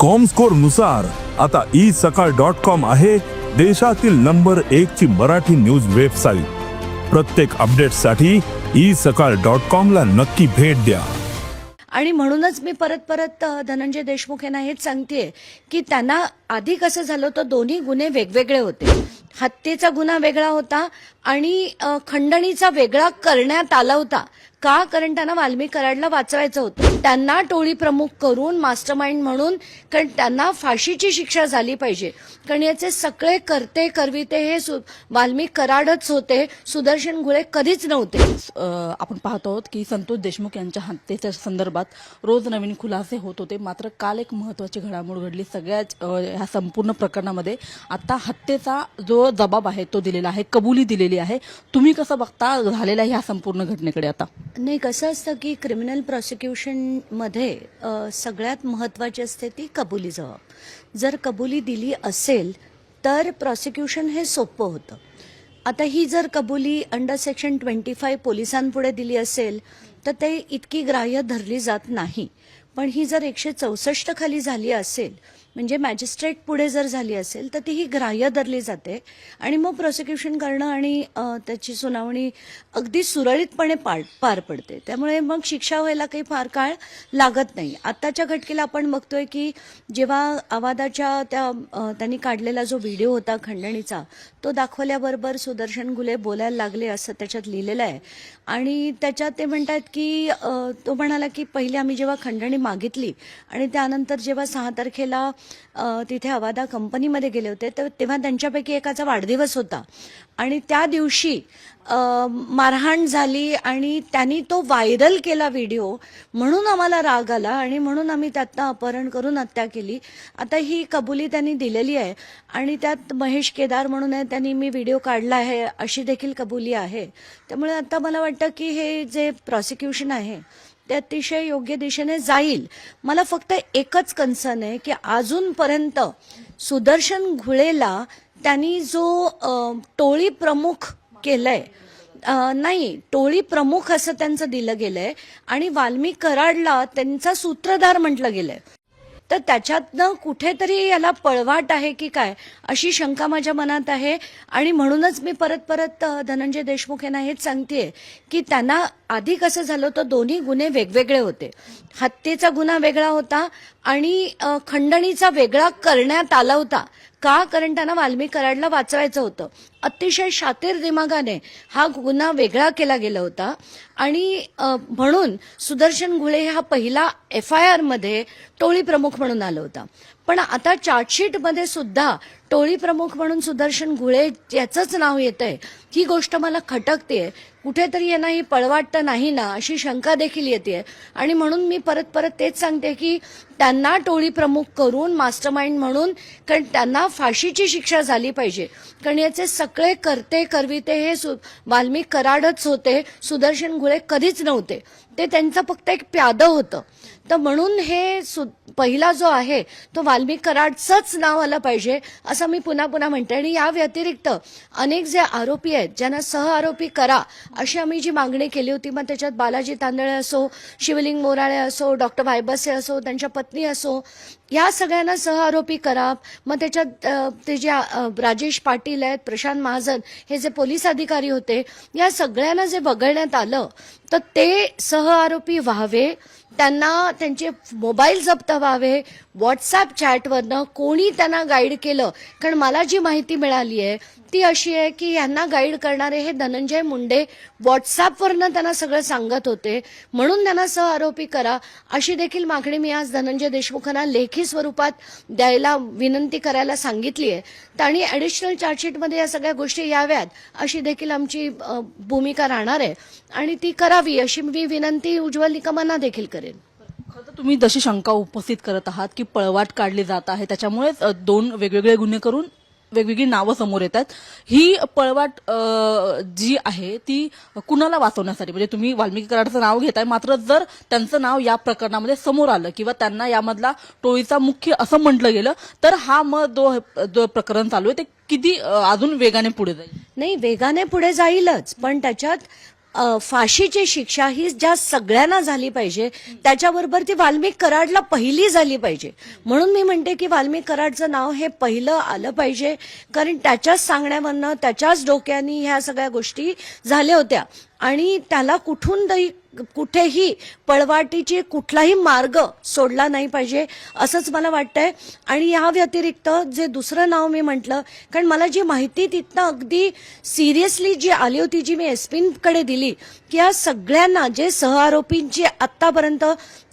कॉमस्कोरनुसार आता ई सकाळ dot com आहे देशातील नंबर एक ची मराठी न्यूज वेबसाईट प्रत्येक अपडेटसाठी ई सकाळ डॉट कॉम ला नक्की भेट द्या. आणि म्हणूनच मी परत परत धनंजय देशमुख यांना हेच सांगते की त्यांना आधी कसं झालं होतं दोन्ही गुन्हे वेगवेगळे होते. हत्येचा गुन्हा वेगळा होता आणि खंडणीचा वेगळा करण्यात आला होता. का? कारण त्यांना वाल्मी कराडला वाचवायचं होतं. त्यांना टोळी प्रमुख करून मास्टरमाइंड म्हणून कारण त्यांना फाशीची शिक्षा झाली पाहिजे. कारण याचे सगळे करते करविते हे सु- कराडच होते. सुदर्शन घुळे कधीच नव्हते. आपण पाहतो आहोत की संतोष देशमुख यांच्या हत्येच्या संदर्भात रोज नवीन खुलासे होत होते. मात्र काल एक महत्वाची घडामोड घडली. सगळ्याच ह्या संपूर्ण प्रकरणामध्ये आता हत्येचा जो जबाब आहे तो दिलेला आहे कबुली दिलेली आहे. तुम्ही कसं बघता झालेल्या ह्या संपूर्ण घटनेकडे आता? नाही कसं असतं की क्रिमिनल प्रॉसिक्युशनमध्ये मध्ये सगळ्यात महत्त्वाची असते ती कबुली जबाब. जर कबुली दिली असेल तर प्रॉसिक्युशन हे सोपं होतं. आता ही जर कबुली अंडर सेक्शन ट्वेंटी फाय पोलिसांपुढे दिली असेल तर ते इतकी ग्राह्य धरली जात नाही. पण ही जर एकशे चौसष्ट खाली झाली असेल म्हणजे मॅजिस्ट्रेट पुढे जर झाली असेल तर ती ही ग्राह्य धरली जाते. आणि मग प्रोसिक्युशन करणं आणि त्याची सुनावणी अगदी सुरळीतपणे पार पार पडते. त्यामुळे मग शिक्षा व्हायला काही फार काळ लागत नाही. आत्ताच्या घटकेला आपण बघतोय की जेव्हा आवादाच्या त्या त्यांनी काढलेला जो व्हिडिओ होता खंडणीचा तो दाखवल्याबरोबर सुदर्शन गुले बोलायला लागले असं त्याच्यात लिहिलेलं आहे. आणि त्याच्यात ते म्हणतात की तो म्हणाला की पहिले आम्ही जेव्हा खंडणी मागितली आणि त्यानंतर जेव्हा सहा तारखेला तिथे अवादा कंपनीमध्ये गेले होते तर तेव्हा त्यांच्यापैकी एकाचा वाढदिवस होता. आणि त्या दिवशी मारहाण झाली आणि त्यांनी तो व्हायरल केला व्हिडिओ म्हणून आम्हाला राग आला आणि म्हणून आम्ही त्यातनं अपहरण करून हत्या केली. आता ही कबुली त्यांनी दिलेली आहे आणि त्यात महेश केदार म्हणून आहे त्यांनी मी व्हिडिओ काढला आहे अशी देखील कबुली आहे. त्यामुळे आता मला वाटतं की हे जे प्रॉसिक्युशन आहे ते अतिशय योग्य दिशेने जाईल. मला फक्त एकच कन्सर्न आहे की अजूनपर्यंत सुदर्शन घुळेला त्यांनी जो टोळी प्रमुख केलंय नाही टोळी प्रमुख असं त्यांचं दिलं गेलंय आणि वाल्मिक कराडला त्यांचा सूत्रधार म्हटलं गेलंय. तर त्याच्यातनं कुठेतरी याला पळवाट आहे की काय अशी शंका माझ्या मनात आहे. आणि म्हणूनच मी परत परत धनंजय देशमुख यांना हेच सांगतेय की त्यांना आधी कसं झालं होतं दोन्ही गुन्हे वेगवेगळे होते. हत्येचा गुन्हा वेगळा होता आणि खंडणीचा वेगळा करण्यात आला होता. का? कारण त्यांना वाल्मिक कराडला वाचवायचं होतं. अतिशय शातीर दिमागाने हा गुन्हा वेगळा केला गेला होता. आणि म्हणून सुदर्शन घुळे हा पहिला एफ आय आरमध्ये टोळी प्रमुख म्हणून आला होता. पण आता चार्जशीटमध्ये सुद्धा टोळी प्रमुख म्हणून सुदर्शन घुळे याचंच नाव येत आहे ही गोष्ट मला खटकते कुठेतरी यांना ही पळवाट तर नाही ना अशी शंका देखील येते. आणि म्हणून मी परत परत तेच सांगते की त्यांना टोळी प्रमुख करून मास्टरमाइंड म्हणून कारण त्यांना फाशीची शिक्षा झाली पाहिजे. कारण याचे सगळे करते करविते हे सु वाल्मिक कराडच होते सुदर्शन घुळे कधीच नव्हते. ते त्यांचं फक्त एक प्यादं होतं. तर म्हणून हे सु पहिला जो आहे तो वाल्मिक कराडचंच नाव आलं पाहिजे असं मी पुन्हा पुन्हा म्हणते. आणि या व्यतिरिक्त अनेक जे आरोपी आहेत ज्यांना सह आरोपी करा अशी आम्ही जी मागणी केली होती मग त्याच्यात बालाजी तांदळे असो शिवलिंग मोराळे असो डॉक्टर भायबसे असो त्यांच्या पत्नी असो या सगळ्यांना सह आरोपी करा. मग त्याच्यात ते जे राजेश पाटील आहेत प्रशांत महाजन हे जे पोलीस अधिकारी होते या सगळ्यांना जे वगळण्यात आलं तर ते सह आरोपी व्हावे. त्यांना त्यांचे मोबाईल जप्त व्हावे. व्हॉट्सॲप चॅटवरनं कोणी त्यांना गाईड केलं? कारण मला जी माहिती मिळाली आहे ती अशी आहे की यांना गाईड करणारे हे धनंजय मुंडे व्हॉट्सॲपवरनं त्यांना सगळं सांगत होते. म्हणून त्यांना सह आरोपी करा. अशी देखील मागणी मी आज धनंजय देशमुखांना लेखी स्वरूपात द्यायला विनंती करायला सांगितली आहे आणि ॲडिशनल चार्जशीटमध्ये या सगळ्या गोष्टी याव्यात अशी देखील आमची भूमिका राहणार आहे. आणि ती करावी अशी मी विनंती उज्ज्वल निकमांना देखील करेन. तुम्ही जशी शंका उपस्थित करत आहात की पळवाट काढली जात आहे त्याच्यामुळेच दोन वेगवेगळे गुन्हे करून वेगवेगळी नावं समोर येतात. ही पळवाट अ, जी आहे ती कुणाला वाचवण्यासाठी? म्हणजे तुम्ही वाल्मिकी कराडचं नाव घेताय मात्र जर त्यांचं नाव या प्रकरणामध्ये समोर आलं किंवा त्यांना यामधला टोळीचा मुख्य असं म्हटलं गेलं तर हा मग जो जो प्रकरण चालू आहे. ते किती अ, अजून वेगाने पुढे जाईल? नाही वेगाने पुढे जाईलच पण त्याच्यात फाशीची शिक्षा ही ज्या सगळ्यांना झाली पाहिजे त्याच्याबरोबर ती वाल्मिक कराडला पहिली झाली पाहिजे. म्हणून मी म्हणते की वाल्मिक कराडचं नाव हे पहिलं आलं पाहिजे कारण त्याच्याच सांगण्यावरनं त्याच्याच डोक्यानी ह्या सगळ्या गोष्टी झाल्या होत्या. आणि त्याला कुठून दही कुठेही पळवाटीची कुठलाही मार्ग सोडला नाही पाहिजे असंच मला वाटतंय. आणि या व्यतिरिक्त जे दुसरं नाव मी म्हटलं कारण मला जी माहिती तिथनं अगदी सिरियसली जी आली होती जी मी एसपींकडे दिली की या सगळ्यांना जे सहआरोपींची आत्तापर्यंत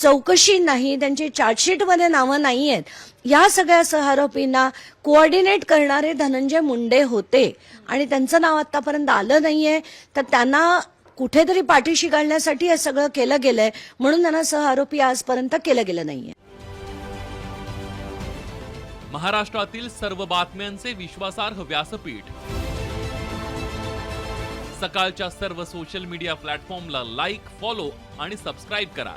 चौकशी नाही त्यांची चार्जशीटमध्ये नावं नाही आहेत या सगळ्या सहआरोपींना कोऑर्डिनेट करणारे धनंजय मुंडे होते. आणि त्यांचं नाव आतापर्यंत आलं नाहीये. तर त्यांना कुठेतरी पाठीशी घालण्यासाठी हे सगळं केलं गेलंय. म्हणून त्यांना सहआरोपी आजपर्यंत केलं गेलं नाहीये. महाराष्ट्रातील सर्व बातम्यांचे विश्वासार्ह व्यासपीठ. सकाळच्या सर्व सोशल मीडिया प्लॅटफॉर्मला लाईक फॉलो आणि सबस्क्राईब करा.